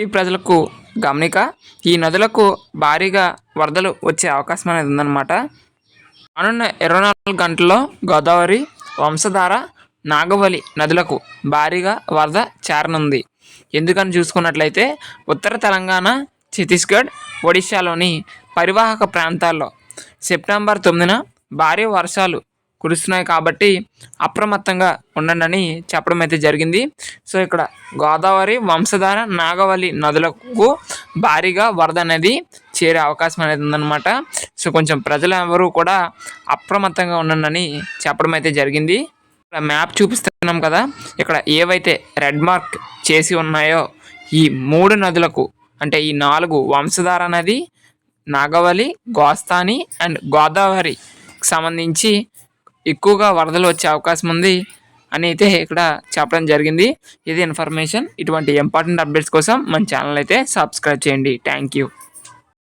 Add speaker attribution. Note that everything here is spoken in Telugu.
Speaker 1: ఏపీ ప్రజలకు గమనిక ఈ నదులకు భారీగా వరదలు వచ్చే అవకాశం అనేది ఉందన్నమాట. రానున్న ఇరవై నాలుగు గంటల్లో గోదావరి వంశధార నాగవలి నదులకు భారీగా వరద చేరనుంది. ఎందుకని చూసుకున్నట్లయితే ఉత్తర తెలంగాణ ఛత్తీస్గఢ్ ఒడిశాలోని పరివాహక ప్రాంతాల్లో సెప్టెంబర్ తొమ్మిదిన భారీ వర్షాలు కురుస్తున్నాయి కాబట్టి అప్రమత్తంగా ఉండండి అని చెప్పడం అయితే జరిగింది. సో ఇక్కడ గోదావరి వంశధార నాగవల్లి నదులకు భారీగా వరద అనేది చేరే అవకాశం అనేది ఉందన్నమాట. సో కొంచెం ప్రజలు ఎవరూ కూడా అప్రమత్తంగా ఉండండి అని చెప్పడం అయితే జరిగింది. ఇక్కడ మ్యాప్ చూపిస్తున్నాం కదా ఇక్కడ ఏవైతే రెడ్ మార్క్ చేసి ఉన్నాయో ఈ మూడు నదులకు అంటే ఈ నాలుగు వంశధార నది నాగవలి గోస్తాని అండ్ గోదావరికి సంబంధించి ఎక్కువగా వరదలు వచ్చే అవకాశం ఉంది అని అయితే ఇక్కడ చెప్పడం జరిగింది. ఇది ఇన్ఫర్మేషన్. ఇటువంటి ఇంపార్టెంట్ అప్డేట్స్ కోసం మన ఛానల్ అయితే సబ్స్క్రైబ్ చేయండి. Thank you.